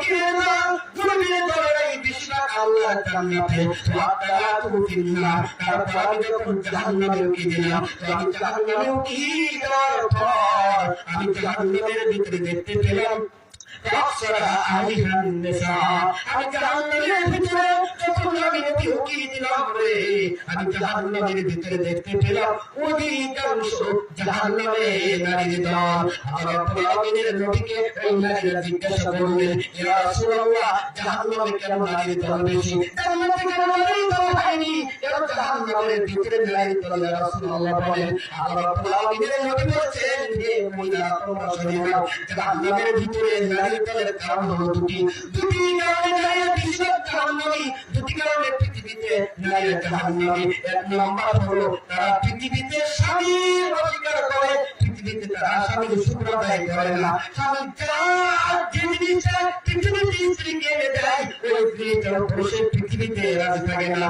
কিনে না জমিনে দলেরাই বেশিরভাগ আল্লাহ জান্নাতে ওয়াক্কালা তুফিন্না তারপর আমি যখন জাহান্নামে উকি দিলাম তো আমি জাহান্নামে উকি দেওয়ার পর আমি জাহান্নামের ভিতরে দেখতে পেলাম أبصر عليها النساء আমি জাহান্নামের ভিতরে যখন আমি উকি দিলাম রে। আমি জাহান্নামের ভিতরে দেখতে পেলাম অধিকাংশ জাহান্নামে নারীর দল। আমার আলামিনের নবীকে এই নারীরা জিজ্ঞাসা করলেন, ইয়া রাসূলুল্লাহ, জাহান্নামে কেন নারীর দল বেশি? জান্নাতে কেন নারীর দল হয়নি? কেন জাহান্নামের ভিতরে নারীর দল? রাসূলুল্লাহ বলেন, আমার রব্বুল নবী বলেছেন দলের কারণ হলো দুটি। দুটি কারণে নারীরা পৃথিবীতে স্বামীর করে পৃথিবীতে তারা স্বামীর শুক্র করে না স্বামী যা জিনিসটা পৃথিবীতে স্ত্রীকে সে পৃথিবীতে রাজি থাকে না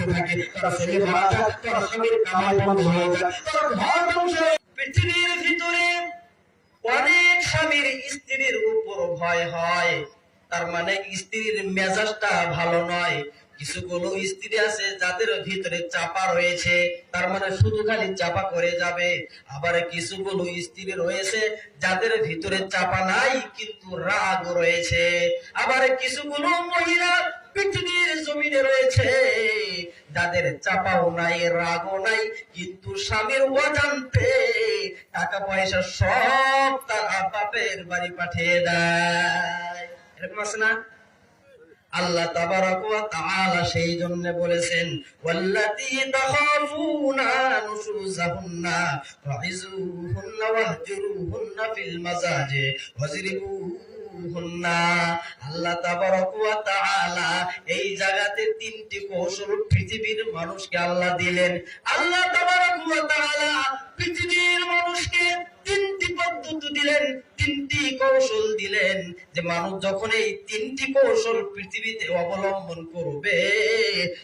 করতে থাকে তারা মারা যায় কামাই বন্ধ হয়ে যায় পৃথিবীর ভিতরে অনেক স্বামীর স্ত্রীর উপর ভয় হয়। তার মানে স্ত্রীর মেজাজটা ভালো নয়। কিছুগুলো স্ত্রী আছে যাদের ভিতরে চাপা রয়েছে। তার মানে শুধু খালি চাপা করে যাবে। আবার কিছুগুলো স্ত্রী রয়েছে যাদের ভিতরে চাপা নাই, কিন্তু রাগ রয়েছে। আবার কিছুগুলো মহিলা পৃথিবীর জমিনে রয়েছে। যাদের চাপাও নাই, রাগও নাই, কিন্তু স্বামীর অজান্তে টাকা পয়সা সব তারা বাপের বাড়ি পাঠিয়ে দেয়। এরকম আছে না? আল্লাহ তাবারাক সেই জন্য বলেছেন, ওয়াল্লাতী এই জায়গাতে তিনটি কৌশল পৃথিবীর মানুষকে আল্লাহ দিলেন। আল্লাহ পৃথিবীর মানুষকে তিনটি পদ্ধতি দিলেন, তিনটি কৌশল দিলেন যে মানুষ যখন এই তিনটি কৌশল পৃথিবীতে অবলম্বন করবে,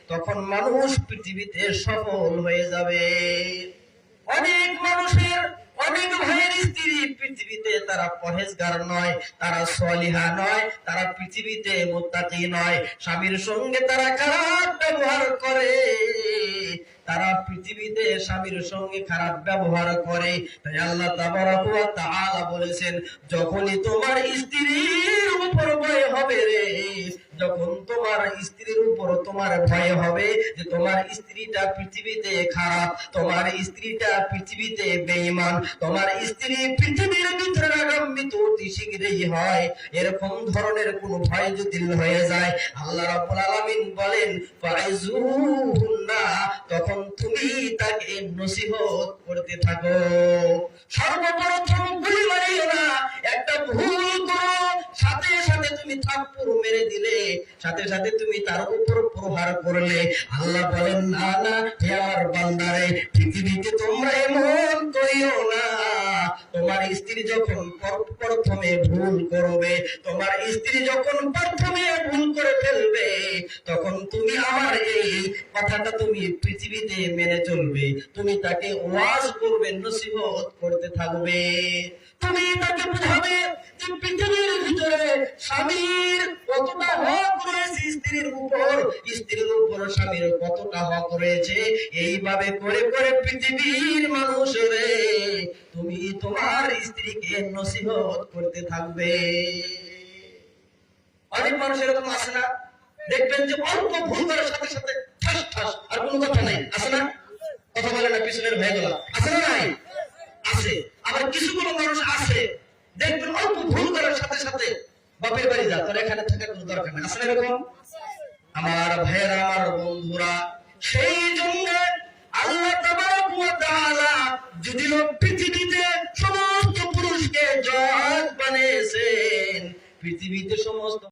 তখন মানুষ পৃথিবীতে সফল হয়ে যাবে। অনেক মানুষের অনেক ভাইয়ের স্ত্রী পৃথিবীতে তারা পরেজগার নয়, তারা সলিহা নয়, তারা পৃথিবীতে মোত্তাকি নয়। স্বামীর সঙ্গে তারা খারাপ ব্যবহার করে। তারা পৃথিবীতে স্বামীর সঙ্গে খারাপ ব্যবহার করে। তাই আল্লাহ তাআলা বলেছেন, যখনই তোমার স্ত্রীর উপর ভয় হবে রে, যখন তোমার স্ত্রীর উপর তোমার ভয় হবে যে তোমার স্ত্রীটা পৃথিবীতে খারাপ, তোমার স্ত্রীটা পৃথিবীতে বেঈমান, তোমার স্ত্রী পৃথিবীর ভিতরে আগাম্বিত তখন তুমি তাকে নসিহত করতে থাকো। সর্বপ্রথম ভুল মারিও না, একটা ভুল করো সাথে সাথে তুমি থাপ্পড় মেরে দিলে, সাথে সাথে তুমি তার উপর প্রহার করলে। আল্লাহ বলেন, না না, হে আমার বান্দারে, পৃথিবীতে তোমরা এমন করিও না। স্ত্রী যখন প্রথমে ভুল করবে, তোমার স্ত্রী যখন প্রথমে ভুল করে ফেলবে, তখন তুমি আমার এই কথাটা তুমি পৃথিবীতে মেনে চলবে। তুমি তাকে ওয়াজ করবে, নসিহত করতে থাকবে। তুমি তাকে বুঝাবে যে পৃথিবীর ভিতরে স্বামীর কতটা হক রয়েছে স্ত্রীর উপর স্ত্রীর উপর স্বামীর কতটা হক রয়েছে, এইভাবে করে করে পৃথিবীর মানুষ রে তুমি তোমার স্ত্রীকে নসিহত করতে থাকবে। অনেক মানুষ এরকম আছে না, দেখবেন যে অল্প ভুল করার সাথে সাথে ঠাস ঠাস, আর কোনো কথা নাই। আছে না? কথা বলে না, পিছনের হয়ে গেল। আছে না নাই? আছে। আবার কিছু কোনো মানুষ আছে, দেখবেন অল্প ভুল করার সাথে সাথে বাপের বাড়ি যা তোর এখানে থাকার কোনো দরকার নেই। আছে না এরকম? আমার ভাইয়েরা, আমার বন্ধুরা, সেই জন্য আল্লাহ তাবারক ওয়া তাআলা যদি লোক পৃথিবীতে সমস্ত